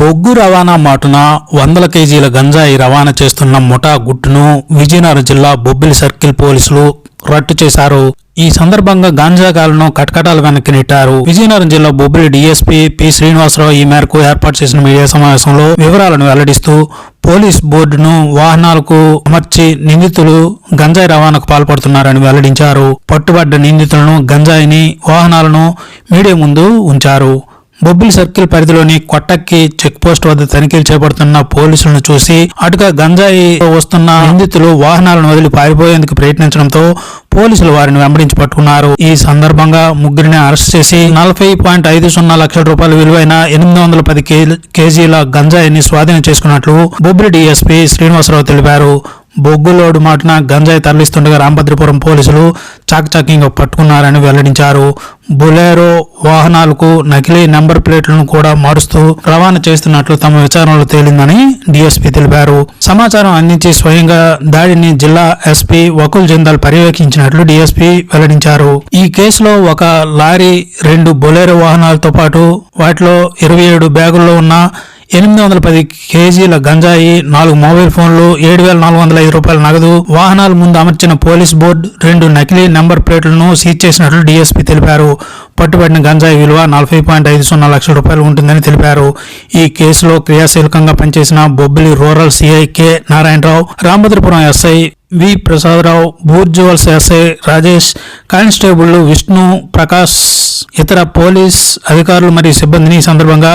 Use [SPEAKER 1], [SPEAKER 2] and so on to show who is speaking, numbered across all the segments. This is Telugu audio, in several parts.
[SPEAKER 1] బొగ్గు రవాణా మాటున వందల కేజీల గంజాయి రవాణా చేస్తున్న ముఠా గుట్టును విజయనగరం జిల్లా బొబ్బిలి సర్కిల్ పోలీసులు రట్టు చేశారు. ఈ సందర్భంగా గాంజాగాలను కటకటాలు వెనక్కి నెట్టారు. విజయనగరం జిల్లా బొబ్బిలి డీఎస్పీ పి శ్రీనివాసరావు ఈ మేరకు ఏర్పాటు చేసిన మీడియా సమావేశంలో వివరాలను వెల్లడిస్తూ పోలీస్ బోర్డును వాహనాలకు అమర్చి నిందితులు గంజాయి రవాణాకు పాల్పడుతున్నారని వెల్లడించారు. పట్టుబడ్డ నిందితులను గంజాయిని వాహనాలను మీడియా ముందు ఉంచారు. బొబ్బిలి సర్కిల్ పరిధిలోని కొట్టక్కి చెక్ పోస్ట్ వద్ద తనిఖీలు చేపడుతున్న పోలీసులను చూసి అటుగా గంజాయి వస్తున్న నిందితులు వాహనాలను వదిలి పారిపోయేందుకు ప్రయత్నించడంతో పోలీసులు వారిని వెంబడించి పట్టుకున్నారు. ఈ సందర్భంగా ముగ్గురిని అరెస్ట్ చేసి నలభై పాయింట్ ఐదు సున్నా లక్షల రూపాయల విలువైన ఎనిమిది వందల పది కేజీల గంజాయిని స్వాధీనం చేసుకున్నట్లు బొబ్బిలి డీఎస్పీ శ్రీనివాసరావు తెలిపారు. బొగ్గులోడు మాటున గంజాయి తరలిస్తుండగా రాంభద్రపురం పోలీసులు చాకచక్యంగా పట్టుకున్నారని వెల్లడించారు. బులేరో వాహనాలకు నకిలీ నెంబర్ ప్లేట్లను కూడా మారుస్తూ రవాణా చేస్తున్నట్లు తమ విచారణలో తేలిందని డీఎస్పీ తెలిపారు. సమాచారం అందించి స్వయంగా దాడిని జిల్లా ఎస్పీ వకుల్ జిందాల్ పర్యవేక్షించినట్లు డీఎస్పీ వెల్లడించారు. ఈ కేసులో ఒక లారీ రెండు బొలేరో వాహనాలతో పాటు వాటిలో ఇరవై ఏడు బ్యాగుల్లో ఉన్న ఎనిమిది వందల పది కేజీల గంజాయి నాలుగు మొబైల్ ఫోన్లు ఏడు వేల నాలుగు వందల ఐదు రూపాయల నగదు వాహనాల ముందు అమర్చిన పోలీస్ బోర్డు రెండు నకిలీ నెంబర్ ప్లేట్లను సీజ్ చేసినట్లు డీఎస్పీ తెలిపారు. పట్టుబడిన గంజాయి విలువ నలభై పాయింట్ ఐదు సున్నా లక్షల రూపాయలు ఉంటుందని తెలిపారు. ఈ కేసులో క్రియాశీలకంగా పనిచేసిన Bobbili rural CI K Narayana Rao Ramabhadrapuram SI V Prasada Rao బూర్జువల్స్ SI Rajesh constable Vishnu Prakash ఇతర పోలీస్ అధికారులు మరియు సిబ్బందిని ఈ సందర్భంగా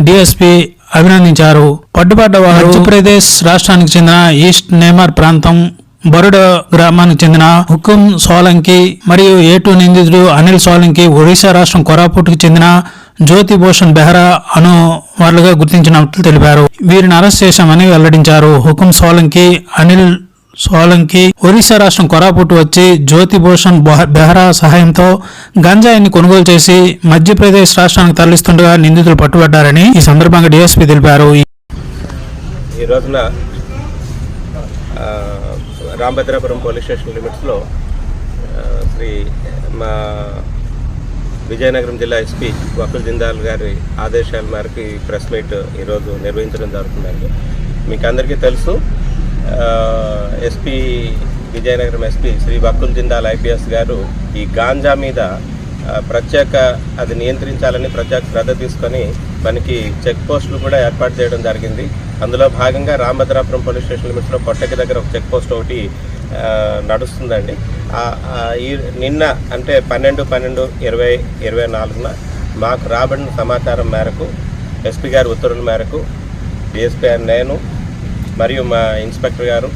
[SPEAKER 1] డిఎస్పీ అభినందించారు. పట్టుబడ్డ వారు మధ్యప్రదేశ్ రాష్ట్రానికి చెందిన ఈస్ట్ నేమర్ ప్రాంతం బరుడ గ్రామానికి చెందిన హుకుం సోలంకి మరియు ఏటు నిందితుడు అనిల్ సోలంకి ఒడిశా రాష్ట్రం కొరాపుట్కు చెందిన జ్యోతి భూషణ్ బెహ్రా అను వారులుగా గుర్తించినట్లు తెలిపారు. వీరిని అరెస్ట్ చేశామని వెల్లడించారు. హుకుం సోలంకి అనిల్ సోలంకి ఒరిస్సా రాష్ట్రం కొరాపుట్ వచ్చి జ్యోతిభూషణ్ బొహ- బెహ్రా సహాయంతో గంజాయిని కొనుగోలు చేసి మధ్యప్రదేశ్ రాష్ట్రానికి తరలిస్తుండగా నిందితులు పట్టుబడ్డారని ఈ సందర్భంగా డిఎస్పీ తెలిపారు.
[SPEAKER 2] ఈ రోజున రామభద్రాపురం పోలీస్ స్టేషన్ లిమిట్స్లో శ్రీ మా విజయనగరం జిల్లా ఎస్పీ వకుల్ జిందాల్ గారి ఆదేశాల మేరకు ఈ ప్రెస్ మీట్ ఈరోజు నిర్వహించడం జరుగుతుందండి. మీకు అందరికీ తెలుసు SP Vizianagaram SP Shri Vakul Jindal IPS గారు ఈ గాంజా మీద ప్రత్యేక అది నియంత్రించాలని ప్రత్యేక శ్రద్ధ తీసుకొని మనకి చెక్ పోస్టులు కూడా ఏర్పాటు చేయడం జరిగింది. అందులో భాగంగా రామభద్రాపురం పోలీస్ స్టేషన్ లిమిట్స్లో కొట్టకి దగ్గర ఒక చెక్ పోస్ట్ ఒకటి నడుస్తుందండి. ఈ నిన్న అంటే పన్నెండు పన్నెండు ఇరవై ఇరవై నాలుగున మాకు రాబడిన సమాచారం మేరకు ఎస్పీ గారి ఉత్తర్వుల మేరకు డిఎస్పీ అని నేను మరియు మా ఇన్స్పెక్టర్ గారు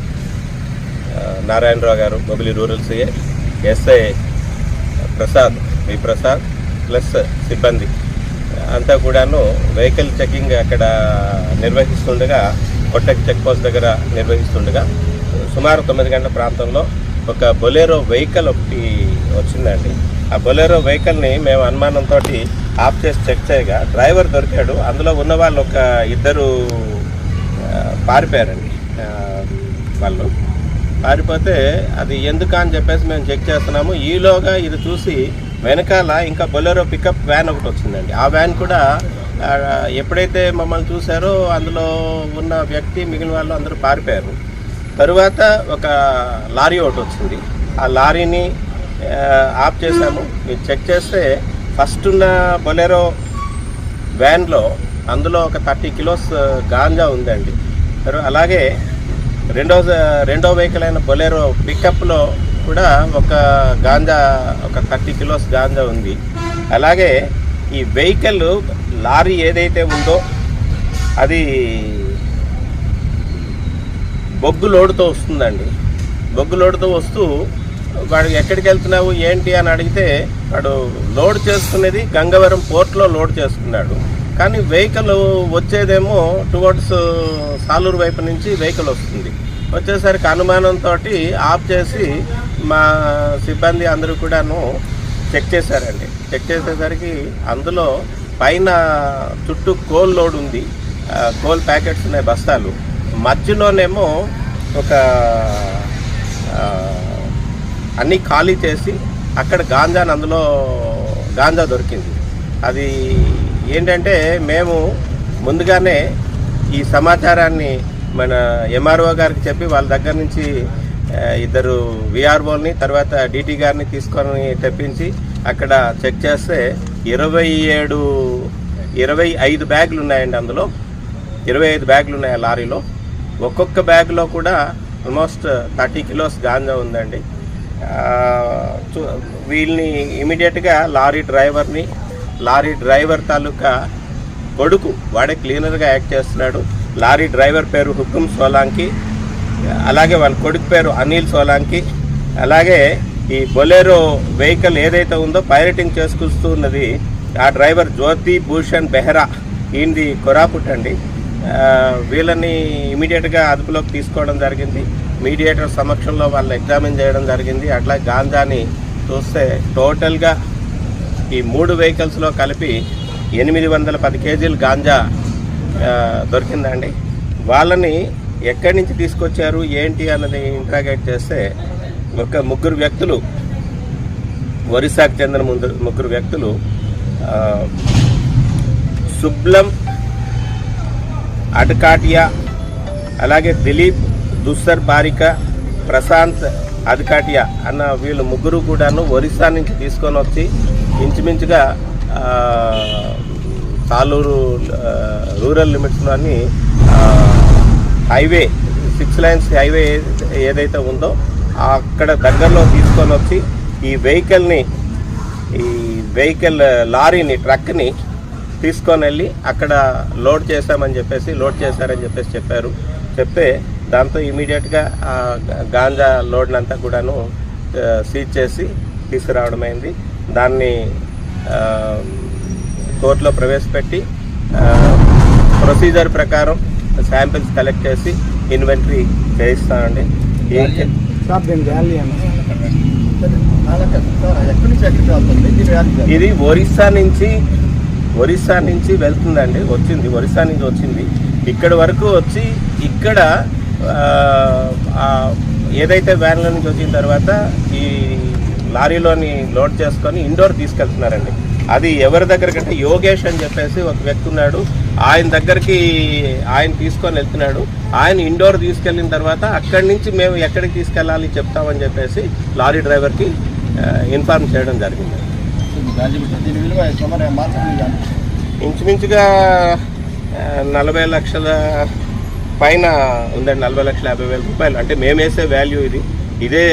[SPEAKER 2] నారాయణరావు గారు Bobbili rural CA SI Prasad V Prasad plus సిబ్బంది. అంతా కూడాను వెహికల్ చెకింగ్ అక్కడ నిర్వహిస్తుండగా కొట్టకి చెక్ పోస్ట్ దగ్గర నిర్వహిస్తుండగా సుమారు తొమ్మిది గంటల ప్రాంతంలో ఒక బొలేరో వెహికల్ ఒకటి వచ్చిందండి. ఆ బొలేరో వెహికల్ని మేము అనుమానంతో ఆఫ్ చేసి చెక్ చేయగా డ్రైవర్ దొరికాడు. అందులో ఉన్న వాళ్ళు ఒక ఇద్దరు పారిపోయారండి. వాళ్ళు. పారిపోతే అది ఎందుకు అని చెప్పేసి మేము చెక్ చేస్తున్నాము. ఈలోగా ఇది చూసి వెనకాల ఇంకా బొలెరో పికప్ వ్యాన్ ఒకటి వచ్చిందండి. ఆ వ్యాన్ కూడా ఎప్పుడైతే మమ్మల్ని చూశారో అందులో ఉన్న వ్యక్తి మిగిలిన వాళ్ళు అందరూ పారిపోయారు. తరువాత ఒక లారీ ఒకటి వచ్చింది. ఆ లారీని ఆఫ్ చేశాము. మీరు చెక్ చేస్తే ఫస్ట్ ఉన్న బొలెరో వ్యాన్లో అందులో ఒక థర్టీ కిలోస్ గాంజా ఉందండి. అలాగే రెండో రెండో వెహికల్ అయిన బొలేరో పికప్లో కూడా ఒక గాంజా ఒక థర్టీ కిలోస్ గాంజా ఉంది. అలాగే ఈ వెహికల్ లారీ ఏదైతే ఉందో అది బొగ్గు లోడుతో వస్తుందండి. బొగ్గు లోడుతో వస్తూ వాడు ఎక్కడికి వెళ్తున్నావు ఏంటి అని అడిగితే వాడు లోడ్ చేసుకునేది గంగవరం పోర్ట్లో లోడ్ చేసుకున్నాడు. కానీ వెహికల్ వచ్చేదేమో టువర్డ్స్ uh, సాలూరు వైపు నుంచి వెహికల్ వస్తుంది. వచ్చేసరికి అనుమానంతో ఆఫ్ చేసి మా సిబ్బంది అందరూ కూడాను చెక్ చేశారండి. చెక్ చేసేసరికి అందులో పైన చుట్టూ కోల్ లోడ్ ఉంది. కోల్ ప్యాకెట్స్ ఉన్నాయి బస్తాలు. మధ్యలోనేమో ఒక అన్నీ ఖాళీ చేసి అక్కడ గాంజాని అందులో గాంజా దొరికింది. అది ఏంటంటే మేము ముందుగానే ఈ సమాచారాన్ని మన ఎంఆర్ఓ గారికి చెప్పి వాళ్ళ దగ్గర నుంచి ఇద్దరు విఆర్ఓని తర్వాత డిటి గారిని తీసుకొని తెప్పించి అక్కడ చెక్ చేస్తే ఇరవై ఏడు ఇరవై ఐదు బ్యాగులు ఉన్నాయండి అందులో. ఇరవై ఐదు బ్యాగులు ఉన్నాయి ఆ లారీలో. ఒక్కొక్క బ్యాగ్లో కూడా ఆల్మోస్ట్ థర్టీ కిలోస్ గాంజా ఉందండి. చూ- వీళ్ళని ఇమీడియట్గా లారీ డ్రైవర్ని లారీ డ్రైవర్ తాలూకా కొడుకు వాడే క్లీనర్గా యాక్ట్ చేస్తున్నాడు. లారీ డ్రైవర్ పేరు హుకుం సోలాంకి అలాగే వాళ్ళ కొడుకు పేరు అనిల్ సోలాంకి అలాగే ఈ బొలేరో వెహికల్ ఏదైతే ఉందో పైలటింగ్ చేసుకొస్తూ ఉన్నది ఆ డ్రైవర్ జ్యోతి భూషణ్ బెహ్రా. ఈయనది కొరాపుట్ అండి వీళ్ళని ఇమీడియట్గా అదుపులోకి తీసుకోవడం జరిగింది. మీడియేటర్ సమక్షంలో వాళ్ళు ఎగ్జామిన్ చేయడం జరిగింది. అట్లా గాంజాని చూస్తే టోటల్గా ఈ మూడు వెహికల్స్లో కలిపి ఎనిమిది వందల పది కేజీలు గాంజా దొరికిందండి. వాళ్ళని ఎక్కడి నుంచి తీసుకొచ్చారు ఏంటి అన్నది ఇంట్రాగేట్ చేస్తే ఒక ముగ్గురు వ్యక్తులు ఒరిస్సాకు చెందిన ముందు ముగ్గురు వ్యక్తులు ఆ, సుబ్లం అడ్కాటియా అలాగే దిలీప్ దుస్సర్ బారిక ప్రశాంత్ అధికాటియా అన్న వీళ్ళు ముగ్గురు కూడాను ఒరిస్సా నుంచి తీసుకొని వచ్చి ఇంచుమించుగా సాలూరు రూరల్ లిమిట్స్లోని హైవే సిక్స్ లైన్స్ హైవే ఏదైతే ఉందో అక్కడ దగ్గరలో తీసుకొని వచ్చి ఈ వెహికల్ని ఈ వెహికల్ లారీని ట్రక్ని తీసుకొని వెళ్ళి అక్కడ లోడ్ చేశామని చెప్పేసి లోడ్ చేశారని చెప్పేసి చెప్పారు. చెప్తే దాంతో ఇమీడియట్గా ఆ గాంజా లోడ్నంతా కూడాను సీజ్ చేసి తీసుకురావడమైంది దాన్ని కోర్టులో ప్రవేశపెట్టి ప్రొసీజర్ ప్రకారం శాంపిల్స్ కలెక్ట్ చేసి ఇన్వెంటరీ చేయిస్తామండి ఇది ఒరిస్సా నుంచి ఒరిస్సా నుంచి వెళ్తుందండి వచ్చింది ఒరిస్సా నుంచి వచ్చింది. ఇక్కడ వరకు వచ్చి ఇక్కడ ఏదైతే వ్యాన్ల నుంచి వచ్చిన తర్వాత ఈ లారీలోని లోడ్ చేసుకొని ఇండోర్ తీసుకెళ్తున్నారండి. అది ఎవరి దగ్గరకంటే యోగేష్ అని చెప్పేసి ఒక వ్యక్తి ఉన్నాడు. ఆయన దగ్గరికి ఆయన తీసుకొని వెళ్తున్నాడు. ఆయన ఇండోర్ తీసుకెళ్ళిన తర్వాత అక్కడి నుంచి మేము ఎక్కడికి తీసుకెళ్ళాలి చెప్తామని చెప్పేసి లారీ డ్రైవర్కి ఇన్ఫార్మ్ చేయడం జరిగింది. ఇంచుమించుగా నలభై లక్షల పైన ఉందండి నలభై లక్షల యాభై వేల రూపాయలు. అంటే మేము వేసే వాల్యూ ఇది. ఇదే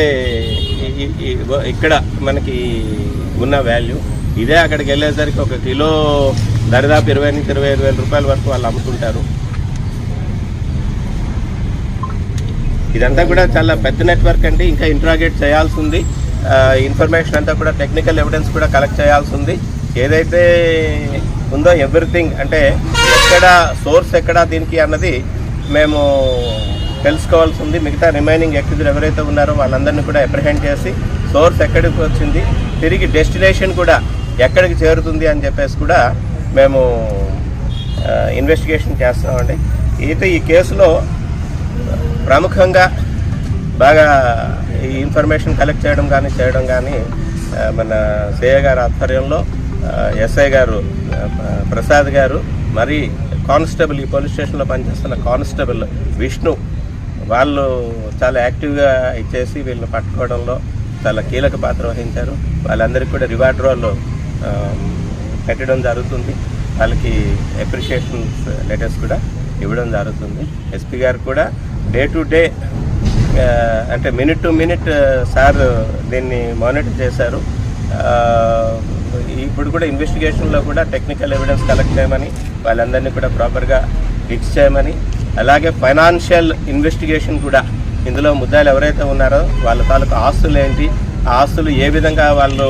[SPEAKER 2] ఇక్కడ మనకి ఉన్న వాల్యూ ఇదే అక్కడికి వెళ్ళేసరికి ఒక కిలో దరిదాపు ఇరవై నుంచి ఇరవై ఐదు వేల రూపాయల వరకు వాళ్ళు అమ్ముతుంటారు. ఇదంతా కూడా చాలా పెద్ద నెట్వర్క్ అండి. ఇంకా ఇంట్రాగేట్ చేయాల్సి ఉంది. ఇన్ఫర్మేషన్ అంతా కూడా టెక్నికల్ ఎవిడెన్స్ కూడా కలెక్ట్ చేయాల్సి ఉంది. ఏదైతే ఉందో ఎవ్రీథింగ్ అంటే ఎక్కడ సోర్స్ ఎక్కడ దీనికి అన్నది మేము తెలుసుకోవాల్సి ఉంది. మిగతా రిమైనింగ్ ఎక్విజర్ ఎవరైతే ఉన్నారో వాళ్ళందరినీ కూడా అప్రిహెండ్ చేసి సోర్స్ ఎక్కడికి వచ్చింది తిరిగి డెస్టినేషన్ కూడా ఎక్కడికి చేరుతుంది అని చెప్పేసి కూడా మేము ఇన్వెస్టిగేషన్ చేస్తామండి. అయితే ఈ కేసులో ప్రముఖంగా బాగా ఈ ఇన్ఫర్మేషన్ కలెక్ట్ చేయడం కానీ చేయడం కానీ మన సేయ గారి ఆధ్వర్యంలో ఎస్ఐ గారు ప్రసాద్ గారు మరి కానిస్టేబుల్ ఈ పోలీస్ స్టేషన్లో పనిచేస్తున్న కానిస్టేబుల్ విష్ణు వాళ్ళు చాలా యాక్టివ్గా ఇచ్చేసి వీళ్ళని పట్టుకోవడంలో చాలా కీలక పాత్ర వహించారు. వాళ్ళందరికీ కూడా రివార్డ్ రోల్ పెట్టడం జరుగుతుంది. వాళ్ళకి అప్రిషియేషన్స్ లెటర్స్ కూడా ఇవ్వడం జరుగుతుంది. ఎస్పీ గారు కూడా డే టు డే అంటే మినిట్ టు మినిట్ సార్ దీన్ని మానిటర్ చేశారు. ఇప్పుడు కూడా ఇన్వెస్టిగేషన్లో కూడా టెక్నికల్ ఎవిడెన్స్ కలెక్ట్ చేయమని వాళ్ళందరినీ కూడా ప్రాపర్గా ఫిక్స్ చేయమని అలాగే ఫైనాన్షియల్ ఇన్వెస్టిగేషన్ కూడా ఇందులో ముద్దాయిలు ఎవరైతే ఉన్నారో వాళ్ళ తాలూకు ఆస్తులు ఏంటి ఆ ఆస్తులు ఏ విధంగా వాళ్ళు